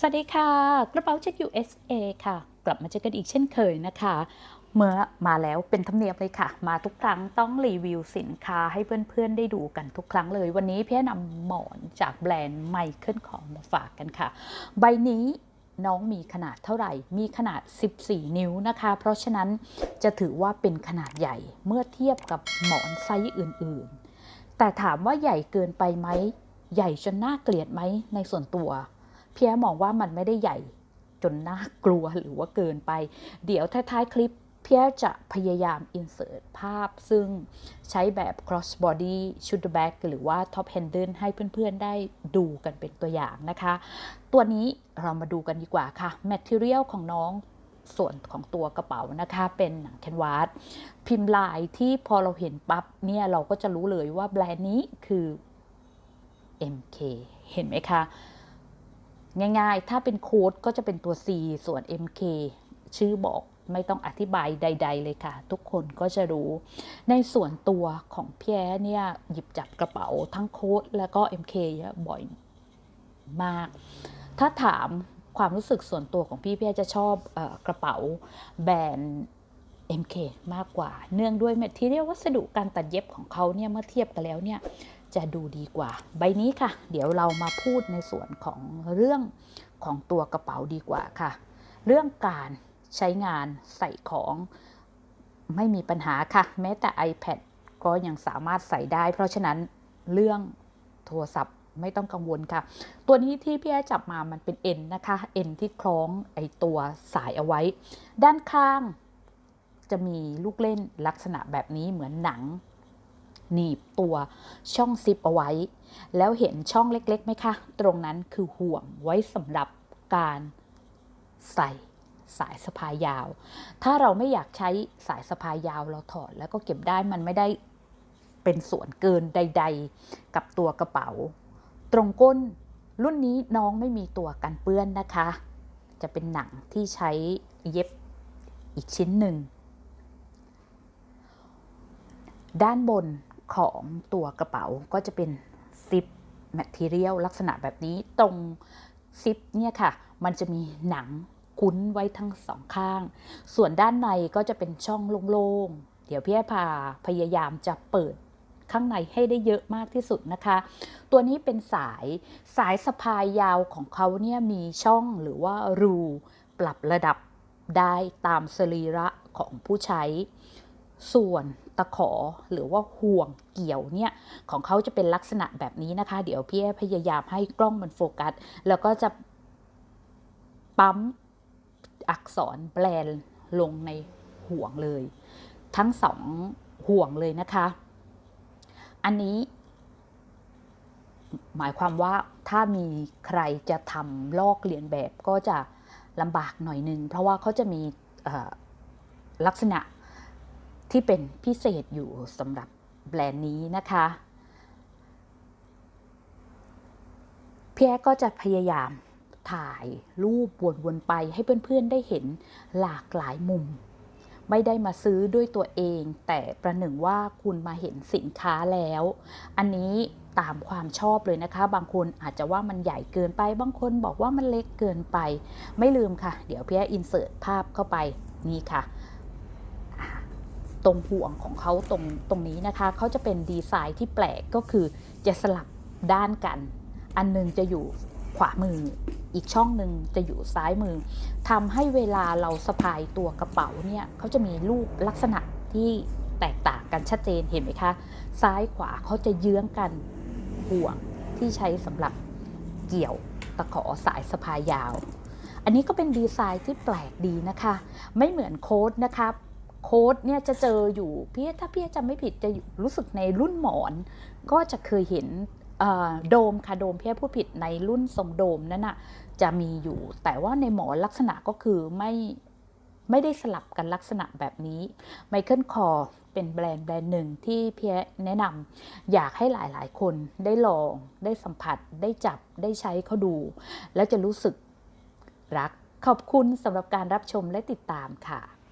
สวัสดีค่ะ กระเป๋าเช็ค USA ค่ะ กลับมาเจอกันอีกเช่นเคยนะคะ เมื่อมาแล้วเป็นธรรมเนียมเลยค่ะ มาทุกครั้งต้องรีวิวสินค้าให้เพื่อนๆได้ดูกันทุกครั้งเลย วันนี้พี่นำหมอนจากแบรนด์ไมเคิลของมาฝากกันค่ะ ใบนี้น้องมีขนาดเท่าไหร่ มีขนาด 14 นิ้วนะคะ เพราะฉะนั้นจะถือว่าเป็นขนาดใหญ่เมื่อเทียบกับหมอนไซส์อื่นๆ แต่ถามว่าใหญ่เกินไปไหม ใหญ่จนน่าเกลียดไหมในส่วนตัว เพียมองว่ามันไม่ได้ใหญ่จนน่ากลัวหรือว่าเกินไป เดี๋ยวท้ายๆคลิปเพียจะพยายาม insert ภาพ ซึ่งใช้แบบ cross body shoulder bag หรือว่า top handle ให้เพื่อนๆได้ดูกันเป็นตัวอย่างนะคะ ตัวนี้เรามาดูกันดีกว่าค่ะ material ของน้องส่วนของตัวกระเป๋านะคะ เป็นหนังแคนวาสพิมพ์ลายที่พอเราเห็นปั๊บเนี่ย เราก็จะรู้เลยว่าแบรนด์นี้คือ MK เห็นไหมคะ ง่ายๆ ถ้าเป็นโค้ดก็จะเป็นตัว C ส่วน MK ชื่อบอกไม่ต้องอธิบายใด ๆ เลยค่ะ ทุกคนก็จะรู้ ในส่วนตัวของพี่แอเนี่ย หยิบจับกระเป๋าทั้งโค้ดแล้วก็ MK เยอะบ่อยมาก ถ้าถามความรู้สึกส่วนตัวของพี่พี่แอจะชอบออกระเป๋าแบรนด์ MK มากกว่า เนื่องด้วยแมทที่เรียกวัสดุการตัดเย็บของเขาเนี่ยเมื่อเทียบกันแล้วเนี่ย จะดูดีกว่า ใบนี้ค่ะ เดี๋ยวเรามาพูดในส่วนของเรื่องของตัวกระเป๋าดีกว่าค่ะ เรื่องการใช้งานใส่ของไม่มีปัญหาค่ะ แม้แต่ iPad ก็ยังสามารถใส่ได้ เพราะฉะนั้นเรื่องโทรศัพท์ไม่ต้องกังวลค่ะ ตัวนี้ที่พี่แอจับมามันเป็นเอ็นนะคะเอ็นที่คล้องไอตัวสายเอาไว้ ด้านข้างจะมีลูกเล่นลักษณะแบบนี้เหมือนหนัง หนีบตัวช่องซิปเอาไว้ แล้วเห็นช่องเล็กๆไหมคะ ตรงนั้นคือห่วงไว้สำหรับการใส่สายสะพายยาว ถ้าเราไม่อยากใช้สายสะพายยาวเราถอดแล้วก็เก็บได้มันไม่ได้เป็นส่วนเกินใด ๆ กับตัวกระเป๋า ตรงก้นรุ่นนี้น้องไม่มีตัวกันเปื้อนนะคะ จะเป็นหนังที่ใช้เย็บอีกชิ้นหนึ่ง ด้านบน ของตัวกระเป๋าก็จะเป็นซิปแมทเทียลลักษณะแบบนี้ตรงซิปเนี่ยค่ะ มันจะมีหนังคุ้นไว้ทั้งสองข้าง ส่วนด้านในก็จะเป็นช่องโล่งๆ เดี๋ยวพี่แอพาพยายามจะเปิดข้างในให้ได้เยอะมากที่สุดนะคะ ตัวนี้เป็นสายสายสะพายยาวของเขาเนี่ยมีช่องหรือว่ารูปรับระดับได้ตามสรีระของผู้ใช้ ส่วนตะขอหรือว่าห่วงเกี่ยวเนี่ยของเขาจะเป็นลักษณะแบบนี้นะคะ เดี๋ยวพี่แอพยายามให้กล้องมันโฟกัส แล้วก็จะปั๊มอักษรแบรนด์ลงในห่วงเลย ทั้งสองห่วงเลยนะคะ อันนี้หมายความว่าถ้ามีใครจะทำลอกเลียนแบบก็จะลำบากหน่อยนึง เพราะว่าเขาจะมีลักษณะ ที่เป็นพิเศษอยู่สำหรับแบรนด์นี้นะคะพี่แอก็จะพยายามถ่ายรูปวนๆไปให้เพื่อนๆได้เห็นหลากหลายมุม ไม่ได้มาซื้อด้วยตัวเอง แต่ประหนึ่งว่าคุณมาเห็นสินค้าแล้ว อันนี้ตามความชอบเลยนะคะ บางคนอาจจะว่ามันใหญ่เกินไป บางคนบอกว่ามันเล็กเกินไป ไม่ลืมค่ะ เดี๋ยวพี่แออินเสิร์ตภาพเข้าไปนี่ค่ะ ตรงห่วงของเขาตรงตรงนี้นะคะเขาจะเป็นดีไซน์ที่แปลกก็คือจะสลับด้านกัน อันนึงจะอยู่ขวามือ อีกช่องหนึ่งจะอยู่ซ้ายมือทำให้เวลาเราสะพายตัวกระเป๋าเนี่ยเขาจะมีรูปลักษณะที่แตกต่างกันชัดเจนเห็นไหมคะ ซ้ายขวาเขาจะเยื้องกันห่วงที่ใช้สำหรับเกี่ยวตะขอสายสะพายยาว อันนี้ก็เป็นดีไซน์ที่แปลกดีนะคะ ไม่เหมือนโค้ดนะคะ โค้ดเนี่ยจะเจออยู่พี่ถ้าพี่จำไม่ผิดจะรู้สึกในรุ่นหมอน ก็จะเคยเห็นโดมค่ะโดมพี่พูดผิดในรุ่นทรงโดมนั่นน่ะจะมีอยู่ แต่ว่าในหมอนลักษณะก็คือไม่ไม่ได้สลับกันลักษณะแบบนี้ไมเคิลคอเป็นแบรนด์แบรนด์หนึ่งที่พี่แนะนำอยากให้หลายๆ คนได้ลอง ได้สัมผัส ได้จับได้ใช้เขาดู แล้วจะรู้สึกรักขอบคุณสำหรับการรับชมและติดตามค่ะ